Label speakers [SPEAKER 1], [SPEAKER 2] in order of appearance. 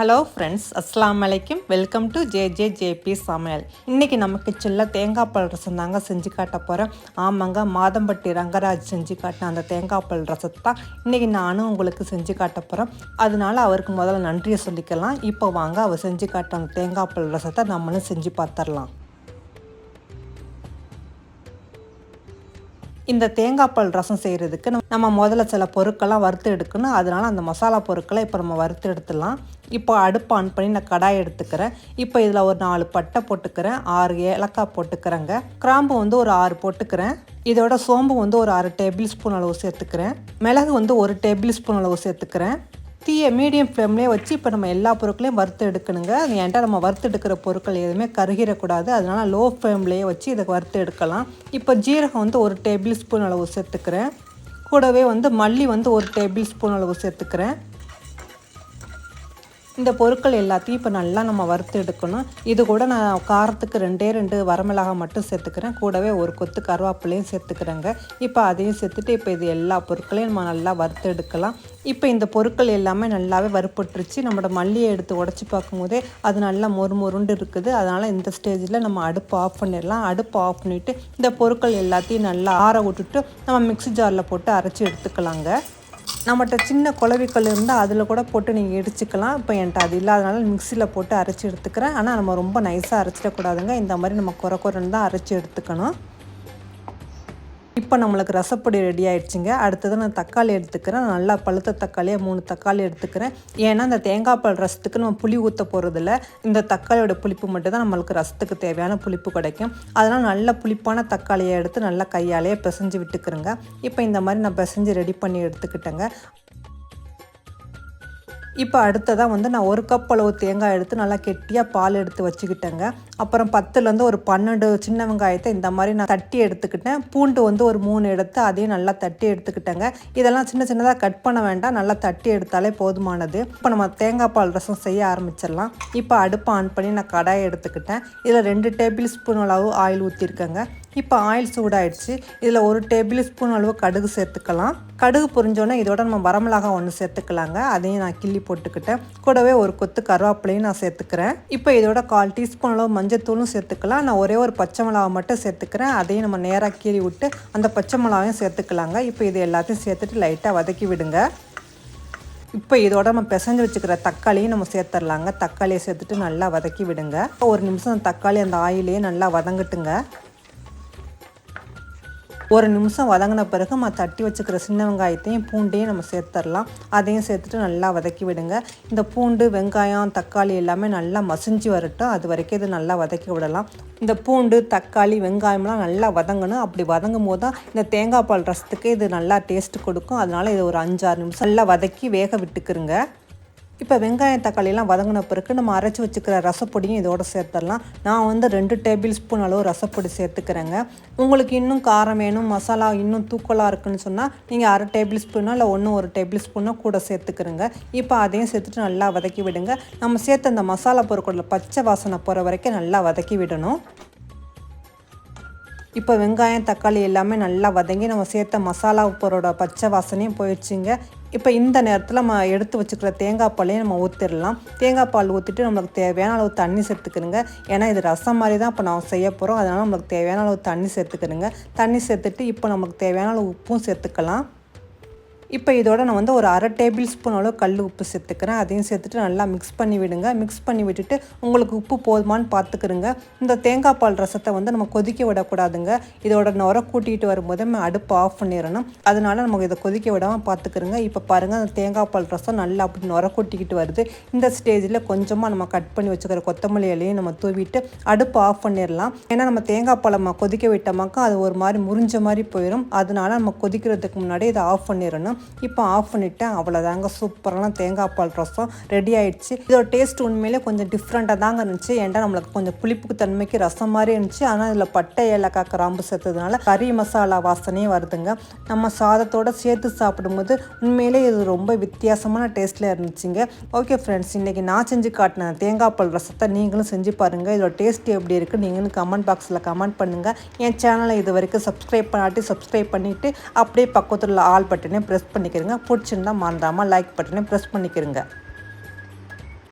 [SPEAKER 1] Hello friends அஸ்லாம் வலைக்கும் welcome to J J JP சமையல் இன்றைக்கி நமக்கு சில்ல தேங்காய் பால் ரசம் தாங்க செஞ்சு காட்ட போகிறேன் ஆமாங்க மாதம்பட்டி ரங்கராஜ் செஞ்சு காட்டின அந்த தேங்காய் பால் ரசத்தை தான் இன்றைக்கி நானும் உங்களுக்கு செஞ்சு காட்ட போகிறேன் அதனால அவருக்கு முதல்ல நன்றியை சொல்லிக்கலாம். இப்போ வாங்க அவர் செஞ்சு காட்ட அந்த தேங்காய் பால் ரசத்தை நம்மளும் செஞ்சு பார்த்துடலாம். இந்த தேங்காய் பால் ரசம் செய்கிறதுக்கு நம்ம முதல்ல சில பொருட்கள்லாம் வறுத்து எடுக்கணும். அதனால் அந்த மசாலா பொருட்களை இப்போ நம்ம வறுத்து எடுத்துடலாம். இப்போ அடுப்பு ஆன் பண்ணி நான் கடாய் எடுத்துக்கிறேன். இப்போ இதில் ஒரு நாலு பட்டை போட்டுக்கிறேன். ஆறு ஏலக்காய் போட்டுக்கிறேங்க. கிராம்பு வந்து ஒரு ஆறு போட்டுக்கிறேன். இதோட சோம்பு வந்து ஒரு ஆறு டேபிள் ஸ்பூன் அளவு சேர்த்துக்கிறேன். மிளகு வந்து ஒரு டேபிள் ஸ்பூன் அளவு சேர்த்துக்கிறேன். தீயை மீடியம் ஃப்ளேம்லேயே வச்சு இப்போ நம்ம எல்லா பொருட்களையும் வறுத்து எடுக்கணுங்க. ஏன்டா நம்ம வறுத்து எடுக்கிற பொருட்கள் எதுவுமே கருகிடக்கூடாது. அதனால் லோ ஃப்ளேம்லேயே வச்சு இதை வறுத்து எடுக்கலாம். இப்போ ஜீரகம் வந்து ஒரு டேபிள் ஸ்பூன் அளவு சேர்த்துக்கிறேன். கூடவே வந்து மல்லி வந்து ஒரு டேபிள் ஸ்பூன் அளவு சேர்த்துக்கிறேன். இந்த பொருட்கள் எல்லாத்தையும் இப்போ நல்லா நம்ம வறுத்து எடுக்கணும். இது கூட நான் காரத்துக்கு ரெண்டே ரெண்டு வரமிளகாய் மட்டும் சேர்த்துக்கிறேன். கூடவே ஒரு கொத்து கருவேப்பிலையும் சேர்த்துக்கிறேங்க. இப்போ அதையும் சேர்த்துட்டு இப்போ இது எல்லா பொருட்களையும் நம்ம நல்லா வறுத்து எடுக்கலாம். இப்போ இந்த பொருட்கள் எல்லாமே நல்லாவே வறுப்பட்டுருச்சு நம்மளோட மல்லியை எடுத்து உடச்சி பார்க்கும்போதே அது நல்லா மொறு மொருண்டு இருக்குது. அதனால் இந்த ஸ்டேஜில் நம்ம அடுப்பு ஆஃப் பண்ணிடலாம். அடுப்பு ஆஃப் பண்ணிவிட்டு இந்த பொருட்கள் எல்லாத்தையும் நல்லா ஆற விட்டுட்டு நம்ம மிக்ஸி ஜாரில் போட்டு அரைச்சி எடுத்துக்கலாங்க. நம்மகிட்ட சின்ன குழவிக்கல் இருந்தால் அதில் கூட போட்டு நீங்கள் இடிச்சிக்கலாம். இப்போ என்கிட்ட அது இல்லாதனால மிக்சியில் போட்டு அரைச்சி எடுத்துக்கிறேன். ஆனால் நம்ம ரொம்ப நைஸாக அரைச்சிடக்கூடாதுங்க. இந்த மாதிரி நம்ம குறை குறைன்னு தான் அரைச்சி எடுத்துக்கணும். இப்போ நம்மளுக்கு ரசப்பொடி ரெடி ஆயிடுச்சுங்க. அடுத்தது நான் தக்காளி எடுத்துக்கிறேன். நல்லா பழுத்த தக்காளியாக மூணு தக்காளி எடுத்துக்கிறேன். ஏன்னா இந்த தேங்காய் பால் ரசத்துக்கு நம்ம புளி ஊற்ற போகிறதில்ல இந்த தக்காளியோட புளிப்பு மட்டும்தான் நம்மளுக்கு ரசத்துக்கு தேவையான புளிப்பு கிடைக்கும். அதனால் நல்ல புளிப்பான தக்காளியை எடுத்து நல்லா கையாலேயே பிசைஞ்சு விட்டுக்கிறேங்க. இப்போ இந்த மாதிரி நான் பிசைஞ்சு ரெடி பண்ணி எடுத்துக்கிட்டேங்க. இப்போ அடுத்ததாக வந்து நான் ஒரு கப் அளவு தேங்காய் எடுத்து நல்லா கெட்டியாக பால் எடுத்து வச்சுக்கிட்டேங்க. அப்புறம் பத்துலேருந்து ஒரு பன்னெண்டு சின்ன வெங்காயத்தை இந்த மாதிரி நான் தட்டி எடுத்துக்கிட்டேன். பூண்டு வந்து ஒரு மூணு எடுத்து அதையும் நல்லா தட்டி எடுத்துக்கிட்டேங்க. இதெல்லாம் சின்ன சின்னதாக கட் பண்ண வேண்டாம். நல்லா தட்டி எடுத்தாலே போதுமானது. இப்போ நம்ம தேங்காய் பால் ரசம் செய்ய ஆரம்பிச்சிடலாம். இப்போ அடுப்பை ஆன் பண்ணி நான் கடாயை எடுத்துக்கிட்டேன். இதில் ரெண்டு டேபிள் ஸ்பூன் அளவு ஆயில் ஊற்றிருக்கேங்க இப்போ ஆயில் சூடாயிடுச்சு. இதில் ஒரு டேபிள் ஸ்பூன் அளவு கடுகு சேர்த்துக்கலாம். கடுகு புரிஞ்சோன்னே இதோட நம்ம வரமிளகாய் ஒன்று சேர்த்துக்கலாங்க. அதையும் நான் கிள்ளி போட்டுக்கிட்டேன். கூடவே ஒரு கொத்து கருவேப்பிலையும் நான் சேர்த்துக்கிறேன். இப்போ இதோட கால் டீஸ்பூன் அளவு மஞ்சத்தூளும் சேர்த்துக்கலாம். நான் ஒரே ஒரு பச்சை மிளகா மட்டும் சேர்த்துக்கிறேன். அதையும் நம்ம நேராக கீறி விட்டு அந்த பச்சை மிளகாயும் சேர்த்துக்கலாங்க. இப்போ இது எல்லாத்தையும் சேர்த்துட்டு லைட்டாக வதக்கி விடுங்க. இப்போ இதோட நம்ம பிசைஞ்சு வச்சுக்கிற தக்காளியும் நம்ம சேர்த்துடலாங்க. தக்காளியை சேர்த்துட்டு நல்லா வதக்கி விடுங்க. ஒரு நிமிஷம் தக்காளி அந்த ஆயிலேயே நல்லா வதங்கட்டுங்க. ஒரு நிமிஷம் வதங்கின பிறகு நம்ம தட்டி வச்சுக்கிற சின்ன வெங்காயத்தையும் பூண்டையும் நம்ம சேர்த்துடலாம் அதையும் சேர்த்துட்டு நல்லா வதக்கி விடுங்க. இந்த பூண்டு வெங்காயம் தக்காளி எல்லாமே நல்லா மசிஞ்சு வரட்டும். அது வரைக்கும் இது நல்லா வதக்கி விடலாம். இந்த பூண்டு தக்காளி வெங்காயம்லாம் நல்லா வதங்கணும். அப்படி வதங்கும் போது தான் இந்த தேங்காய் பால் ரசத்துக்கு இது நல்லா டேஸ்ட் கொடுக்கும். அதனால் இது ஒரு அஞ்சாறு நிமிஷம் நல்லா வதக்கி வேக விட்டுக்குருங்க. இப்போ வெங்காயம் தக்காளியெல்லாம் வதங்கின பிறகு நம்ம அரைச்சி வச்சுக்கிற ரசப்பொடியும் இதோட சேர்த்துடலாம். நான் வந்து ரெண்டு டேபிள் ஸ்பூன் அளவு ரசப்பொடி சேர்த்துக்கிறேங்க. உங்களுக்கு இன்னும் காரம் வேணும் மசாலா இன்னும் தூக்கலாக இருக்குன்னு சொன்னால் நீங்கள் அரை டேபிள் ஸ்பூனோ இல்லை ஒன்று ஒரு டேபிள் ஸ்பூனோ கூட சேர்த்துக்கிறேங்க. இப்போ அதையும் சேர்த்துட்டு நல்லா வதக்கி விடுங்க. நம்ம சேர்த்து அந்த மசாலா பொருட்களில் பச்சை வாசனை போகிற வரைக்கும் நல்லா வதக்கி விடணும். இப்போ வெங்காயம் தக்காளி எல்லாமே நல்லா வதங்கி நம்ம சேர்த்த மசாலா உப்பரோட பச்சை வாசனையும் போயிடுச்சுங்க. இப்போ இந்த நேரத்தில் நம்ம எடுத்து வச்சுக்கிற தேங்காய் பாலையும் நம்ம ஊற்றிடலாம் தேங்காய் பால் ஊற்றிட்டு நம்மளுக்கு தேவையான அளவு தண்ணி சேர்த்துக்கணுங்க. ஏன்னா இது ரசம் மாதிரி தான் இப்போ நம்ம செய்ய போகிறோம் அதனால் நம்மளுக்கு தேவையான அளவு தண்ணி சேர்த்துக்கணுங்க. தண்ணி சேர்த்துட்டு இப்போ நமக்கு தேவையான அளவு உப்பும் சேர்த்துக்கலாம். இப்போ இதோட நான் வந்து ஒரு அரை டேபிள் ஸ்பூன் அளவு கல் உப்பு சேர்த்துக்கிறேன். அதையும் சேர்த்துட்டு நல்லா மிக்ஸ் பண்ணி விடுங்க. மிக்ஸ் பண்ணி விட்டுட்டு உங்களுக்கு உப்பு போதுமான்னு பார்த்துக்கிறங்க இந்த தேங்காய் பால் ரசத்தை வந்து நம்ம கொதிக்க விடக்கூடாதுங்க. இதோட நுர கூட்டிகிட்டு வரும்போது நம்ம அடுப்பு ஆஃப் பண்ணிடணும். அதனால நமக்கு இதை கொதிக்க விடாமல் பார்த்துக்கிறோங்க இப்போ பாருங்கள் அந்த தேங்காய் பால் ரசம் நல்லா அப்படி நுர கூட்டிக்கிட்டு வருது. இந்த ஸ்டேஜில் கொஞ்சமாக நம்ம கட் பண்ணி வச்சுக்கிற கொத்தமல்லி இலையும் நம்ம தூவிட்டு அடுப்பு ஆஃப் பண்ணிடலாம். ஏன்னா நம்ம தேங்காய் பால் நம்ம கொதிக்க விட்டோமாக்கா அது ஒரு மாதிரி முறிஞ்ச மாதிரி போயிடும் அதனால நம்ம கொதிக்கிறதுக்கு முன்னாடி இதை ஆஃப் பண்ணிடணும். இப்போ ஆஃப் பண்ணிவிட்டேன் அவ்வளோதாங்க சூப்பரான தேங்காய் பால் ரசம் ரெடி ஆயிடுச்சு. இதோட டேஸ்ட் உண்மையிலே கொஞ்சம் டிஃப்ரெண்ட்டாக தாங்க இருந்துச்சு. ஏன்டா நம்மளுக்கு கொஞ்சம் புளிப்புக்கு தன்மைக்கு ரசம் மாதிரி இருந்துச்சு. ஆனால் இதில் பட்டை ஏலக்காய் கிராம்பு சேர்த்ததுனால கறி மசாலா வாசனையும் வருதுங்க. நம்ம சாதத்தோடு சேர்த்து சாப்பிடும்போது உண்மையிலே இது ரொம்ப வித்தியாசமான டேஸ்ட்டில் இருந்துச்சுங்க. ஓகே ஃப்ரெண்ட்ஸ் இன்றைக்கி நான் செஞ்சு காட்டின தேங்காய் பால் ரசத்தை நீங்களும் செஞ்சு பாருங்கள் இதோட டேஸ்ட் எப்படி இருக்குது நீங்களும் கமெண்ட் பாக்ஸில் கமெண்ட் பண்ணுங்கள் என் சேனலை இது வரைக்கும் சப்ஸ்கிரைப் பண்ணாட்டி சப்ஸ்கிரைப் பண்ணிவிட்டு அப்படியே பக்கத்தில் ஆல் பட்டனே ப்ரெஸ் பண்ணிக்கிறங்க. பிடிச்சிருந்தா மறந்தாமல் லைக் பட்டனை ப்ரெஸ் பண்ணிக்கிறங்க.